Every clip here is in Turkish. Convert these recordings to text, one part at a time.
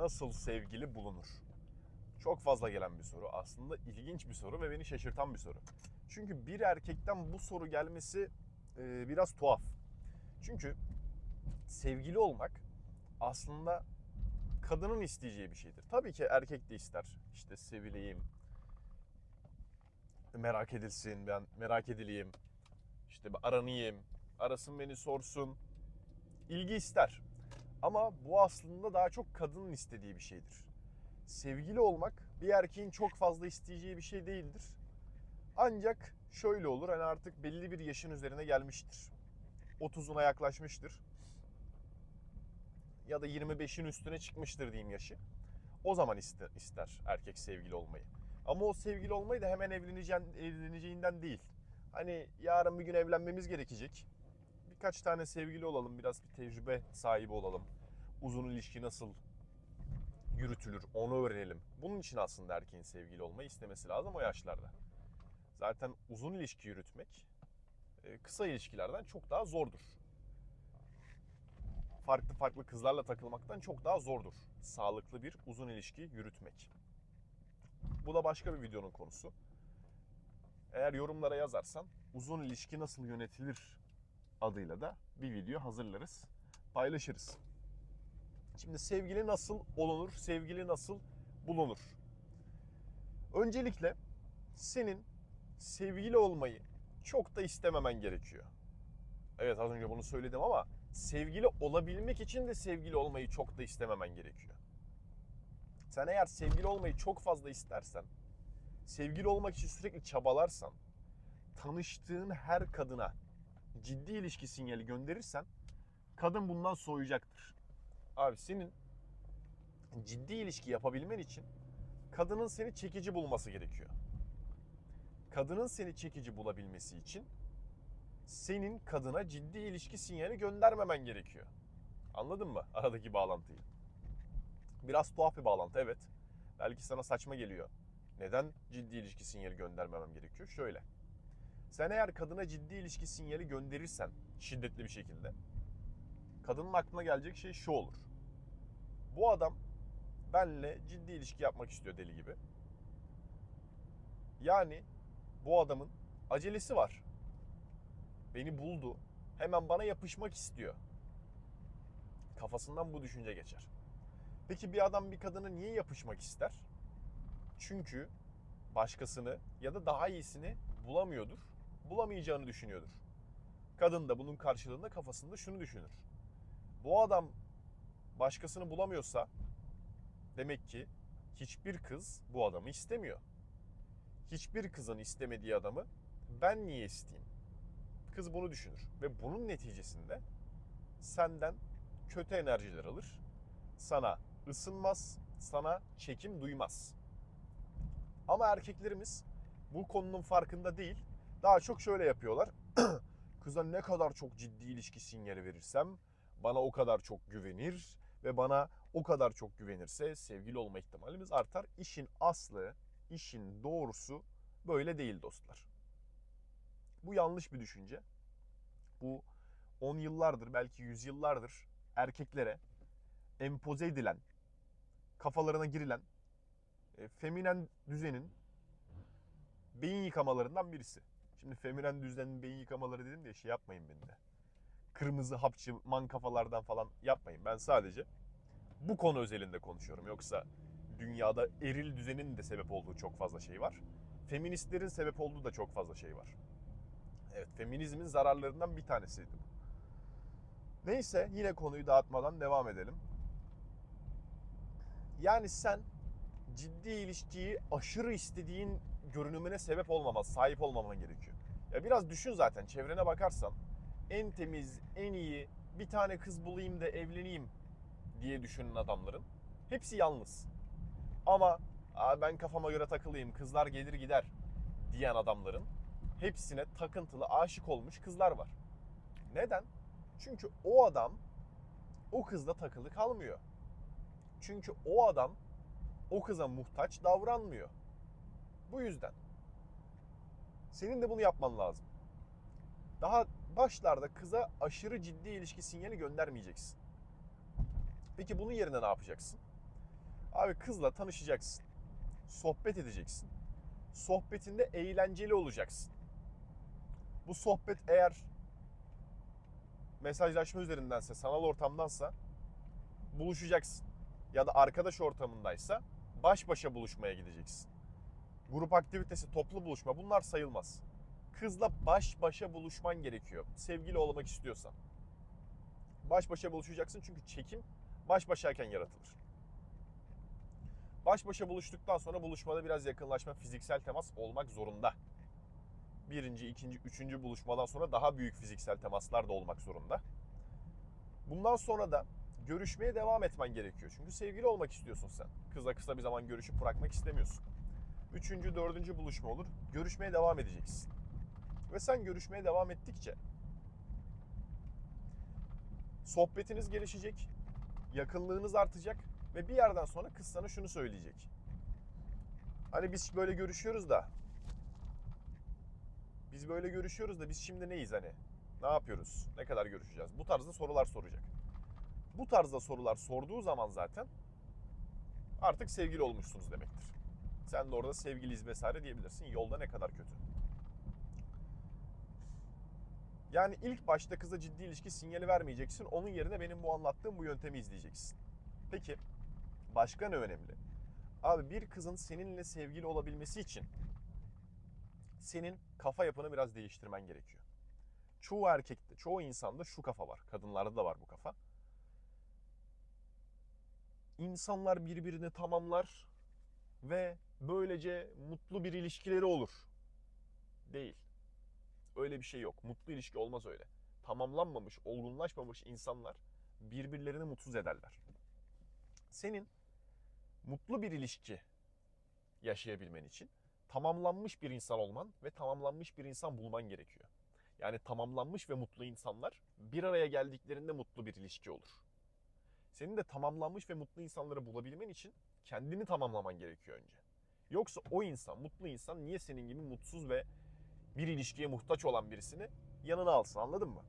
nasıl sevgili bulunur? Çok fazla gelen bir soru. Aslında ilginç bir soru ve beni şaşırtan bir soru. Çünkü bir erkekten bu soru gelmesi e, biraz tuhaf. Çünkü sevgili olmak aslında kadının isteyeceği bir şeydir. Tabii ki erkek de ister. İşte sevileyim, merak edilsin, ben merak edileyim, işte aranayım, arasın beni sorsun. İlgi ister. Ama bu aslında daha çok kadının istediği bir şeydir. Sevgili olmak bir erkeğin çok fazla isteyeceği bir şey değildir. Ancak şöyle olur hani artık belli bir yaşın üzerine gelmiştir. 30'una yaklaşmıştır. Ya da 25'in üstüne çıkmıştır diyeyim yaşı. O zaman ister, erkek sevgili olmayı. Ama o sevgili olmayı da hemen evleneceğin, evleneceğinden değil. Hani yarın bir gün evlenmemiz gerekecek. Birkaç tane sevgili olalım, biraz bir tecrübe sahibi olalım. Uzun ilişki nasıl yürütülür onu öğrenelim. Bunun için aslında erkeğin sevgili olmayı istemesi lazım o yaşlarda. Zaten uzun ilişki yürütmek e, kısa ilişkilerden çok daha zordur. Farklı farklı kızlarla takılmaktan çok daha zordur. Sağlıklı bir uzun ilişki yürütmek. Bu da başka bir videonun konusu. Eğer yorumlara yazarsan uzun ilişki nasıl yönetilir adıyla da bir video hazırlarız, paylaşırız. Şimdi sevgili nasıl olunur, sevgili nasıl bulunur? Öncelikle senin sevgili olmayı çok da istememen gerekiyor. Evet az önce bunu söyledim ama sevgili olabilmek için de sevgili olmayı çok da istememen gerekiyor. Sen eğer sevgili olmayı çok fazla istersen, sevgili olmak için sürekli çabalarsan, tanıştığın her kadına ciddi ilişki sinyali gönderirsen kadın bundan soğuyacaktır. Abi senin ciddi ilişki yapabilmen için kadının seni çekici bulması gerekiyor. Kadının seni çekici bulabilmesi için senin kadına ciddi ilişki sinyali göndermemen gerekiyor. Anladın mı aradaki bağlantıyı? Biraz tuhaf bir bağlantı evet. Belki sana saçma geliyor. Neden ciddi ilişki sinyali göndermemem gerekiyor? Şöyle. Sen eğer kadına ciddi ilişki sinyali gönderirsen şiddetli bir şekilde kadının aklına gelecek şey şu olur. Bu adam benle ciddi ilişki yapmak istiyor deli gibi. Yani bu adamın acelesi var. Beni buldu. Hemen bana yapışmak istiyor. Kafasından bu düşünce geçer. Peki bir adam bir kadına niye yapışmak ister? Çünkü başkasını ya da daha iyisini bulamıyordur. Bulamayacağını düşünüyordur. Kadın da bunun karşılığında kafasında şunu düşünür. Bu adam başkasını bulamıyorsa demek ki hiçbir kız bu adamı istemiyor. Hiçbir kızın istemediği adamı ben niye isteyeyim? Kız bunu düşünür ve bunun neticesinde senden kötü enerjiler alır. Sana ısınmaz, sana çekim duymaz. Ama erkeklerimiz bu konunun farkında değil. Daha çok şöyle yapıyorlar. Kıza ne kadar çok ciddi ilişki sinyali verirsem bana o kadar çok güvenir ve bana o kadar çok güvenirse sevgili olma ihtimalimiz artar. İşin aslı, işin doğrusu böyle değil dostlar. Bu yanlış bir düşünce. Bu 10 yıllardır belki 100 yıllardır erkeklere empoze edilen, kafalarına girilen e, feminen düzenin beyin yıkamalarından birisi. Şimdi feminen düzenin beyin yıkamaları dedim diye şey yapmayın beni de. Kırmızı hapçı man kafalardan falan yapmayın. Ben sadece bu konu özelinde konuşuyorum. Yoksa dünyada eril düzenin de sebep olduğu çok fazla şey var. Feministlerin sebep olduğu da çok fazla şey var. Evet, feminizmin zararlarından bir tanesiydi bu. Neyse, yine konuyu dağıtmadan devam edelim. Yani sen ciddi ilişkiyi aşırı istediğin görünümüne sebep olmaman, sahip olmaman gerekiyor. Ya biraz düşün zaten çevrene bakarsan en temiz, en iyi bir tane kız bulayım da evleneyim diye düşünen adamların hepsi yalnız. Ama "Aa, ben kafama göre takılayım, kızlar gelir gider diyen adamların hepsine takıntılı, aşık olmuş kızlar var. Neden? Çünkü o adam o kızla takılı kalmıyor. Çünkü o adam o kıza muhtaç davranmıyor. Bu yüzden. Senin de bunu yapman lazım. Daha başlarda kıza aşırı ciddi ilişki sinyali göndermeyeceksin. Peki bunun yerine ne yapacaksın? Abi kızla tanışacaksın. Sohbet edeceksin. Sohbetinde eğlenceli olacaksın. Bu sohbet eğer mesajlaşma üzerindense, sanal ortamdansa buluşacaksın. Ya da arkadaş ortamındaysa baş başa buluşmaya gideceksin. Grup aktivitesi, toplu buluşma bunlar sayılmaz. Kızla baş başa buluşman gerekiyor. Sevgili olmak istiyorsan. Baş başa buluşacaksın çünkü çekim baş başayken yaratılır. Baş başa buluştuktan sonra buluşmada biraz yakınlaşma, fiziksel temas olmak zorunda. Birinci, ikinci, üçüncü buluşmadan sonra daha büyük fiziksel temaslar da olmak zorunda. Bundan sonra da görüşmeye devam etmen gerekiyor. Çünkü sevgili olmak istiyorsun sen. Kızla kısa bir zaman görüşüp bırakmak istemiyorsun. Üçüncü, dördüncü buluşma olur. Görüşmeye devam edeceksin. Ve sen görüşmeye devam ettikçe sohbetiniz gelişecek, yakınlığınız artacak ve bir yerden sonra kız sana şunu söyleyecek. Hani biz böyle görüşüyoruz da biz böyle görüşüyoruz da biz şimdi neyiz hani? Ne yapıyoruz? Ne kadar görüşeceğiz? Bu tarzda sorular soracak. Bu tarzda sorular sorduğu zaman zaten artık sevgili olmuşsunuz demektir. Sen de orada sevgiliyiz vesaire diyebilirsin. Yolda ne kadar kötü. Yani ilk başta kıza ciddi ilişki sinyali vermeyeceksin. Onun yerine benim bu anlattığım bu yöntemi izleyeceksin. Peki başka ne önemli? Abi bir kızın seninle sevgili olabilmesi için senin kafa yapını biraz değiştirmen gerekiyor. Çoğu erkekte, çoğu insanda şu kafa var. Kadınlarda da var bu kafa. İnsanlar birbirini tamamlar ve böylece mutlu bir ilişkileri olur. Değil. Öyle bir şey yok. Mutlu ilişki olmaz öyle. Tamamlanmamış, olgunlaşmamış insanlar birbirlerini mutsuz ederler. Senin mutlu bir ilişki yaşayabilmen için tamamlanmış bir insan olman ve tamamlanmış bir insan bulman gerekiyor. Yani tamamlanmış ve mutlu insanlar bir araya geldiklerinde mutlu bir ilişki olur. Senin de tamamlanmış ve mutlu insanları bulabilmen için kendini tamamlaman gerekiyor önce. Yoksa o insan, mutlu insan niye senin gibi mutsuz ve bir ilişkiye muhtaç olan birisini yanına alsın anladın mı?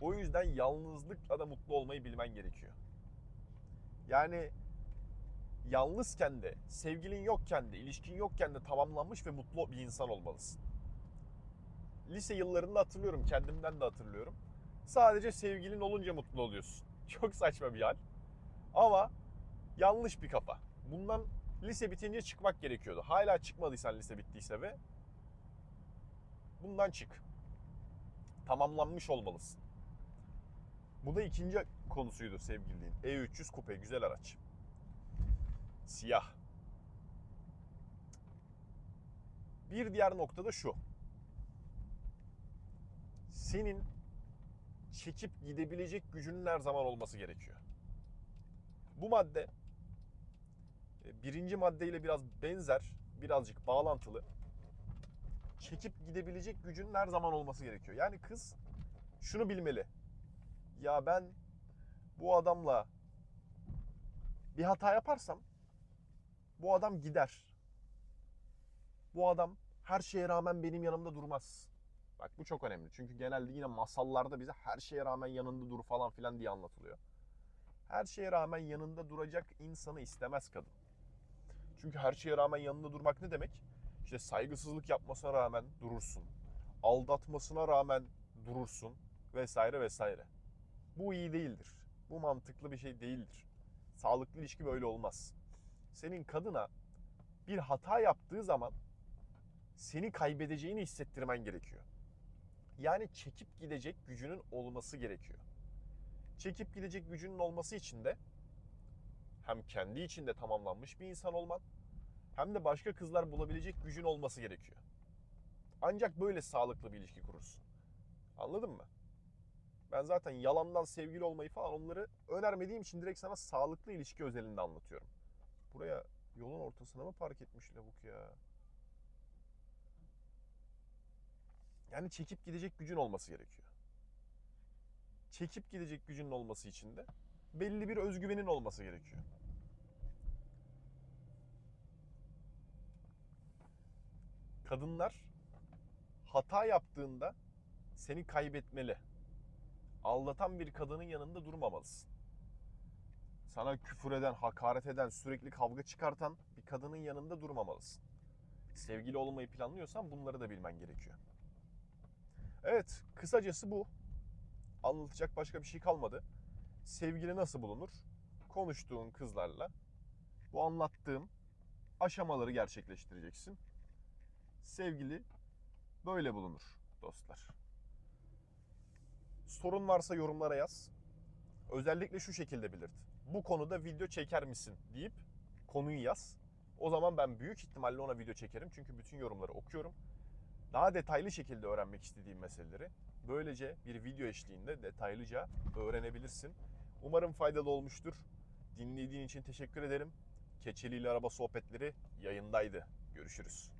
O yüzden yalnızlıkla da mutlu olmayı bilmen gerekiyor. Yani yalnızken de, sevgilin yokken de, ilişkin yokken de tamamlanmış ve mutlu bir insan olmalısın. Lise yıllarında hatırlıyorum, kendimden de hatırlıyorum. Sadece sevgilin olunca mutlu oluyorsun. Çok saçma bir hal. Ama yanlış bir kafa. Bundan lise bitince çıkmak gerekiyordu. Hala çıkmadıysan lise bittiyse ve bundan çık. Tamamlanmış olmalısın. Bu da ikinci konusuydu sevgililiğin. E300 kupe güzel araç. Siyah. Bir diğer nokta da şu. Senin çekip gidebilecek gücünün her zaman olması gerekiyor. Bu madde birinci maddeyle biraz benzer, birazcık bağlantılı. Çekip gidebilecek gücünün her zaman olması gerekiyor. Yani kız şunu bilmeli. Ya ben bu adamla bir hata yaparsam bu adam gider. Bu adam her şeye rağmen benim yanımda durmaz. Bak bu çok önemli. Çünkü genelde yine masallarda bize her şeye rağmen yanında dur falan filan diye anlatılıyor. Her şeye rağmen yanında duracak insanı istemez kadın. Çünkü her şeye rağmen yanında durmak ne demek? İşte saygısızlık yapmasına rağmen durursun. Aldatmasına rağmen durursun vesaire vesaire. Bu iyi değildir. Bu mantıklı bir şey değildir. Sağlıklı ilişki böyle olmaz. Senin kadına bir hata yaptığı zaman seni kaybedeceğini hissettirmen gerekiyor. Yani çekip gidecek gücünün olması gerekiyor. Çekip gidecek gücünün olması için de hem kendi içinde tamamlanmış bir insan olman hem de başka kızlar bulabilecek gücün olması gerekiyor. Ancak böyle sağlıklı bir ilişki kurursun. Anladın mı? Ben zaten yalandan sevgili olmayı falan onları önermediğim için direkt sana sağlıklı ilişki özelinde anlatıyorum. Buraya yolun ortasına mı park etmiş lavuk ya? Yani çekip gidecek gücün olması gerekiyor. Çekip gidecek gücünün olması için de belli bir özgüvenin olması gerekiyor. Kadınlar hata yaptığında seni kaybetmeli. Aldatan bir kadının yanında durmamalısın. sana küfür eden, hakaret eden, sürekli kavga çıkartan bir kadının yanında durmamalısın. Sevgili olmayı planlıyorsan bunları da bilmen gerekiyor. Evet, kısacası bu. Anlatacak başka bir şey kalmadı. Sevgili nasıl bulunur? Konuştuğun kızlarla bu anlattığım aşamaları gerçekleştireceksin. Sevgili böyle bulunur dostlar. Sorun varsa yorumlara yaz. Özellikle şu şekilde belirt. Bu konuda video çeker misin deyip konuyu yaz. O zaman ben büyük ihtimalle ona video çekerim. Çünkü bütün yorumları okuyorum. Daha detaylı şekilde öğrenmek istediğim meseleleri böylece bir video eşliğinde detaylıca öğrenebilirsin. Umarım faydalı olmuştur. Dinlediğin için teşekkür ederim. Keçeli ile araba sohbetleri yayındaydı. Görüşürüz.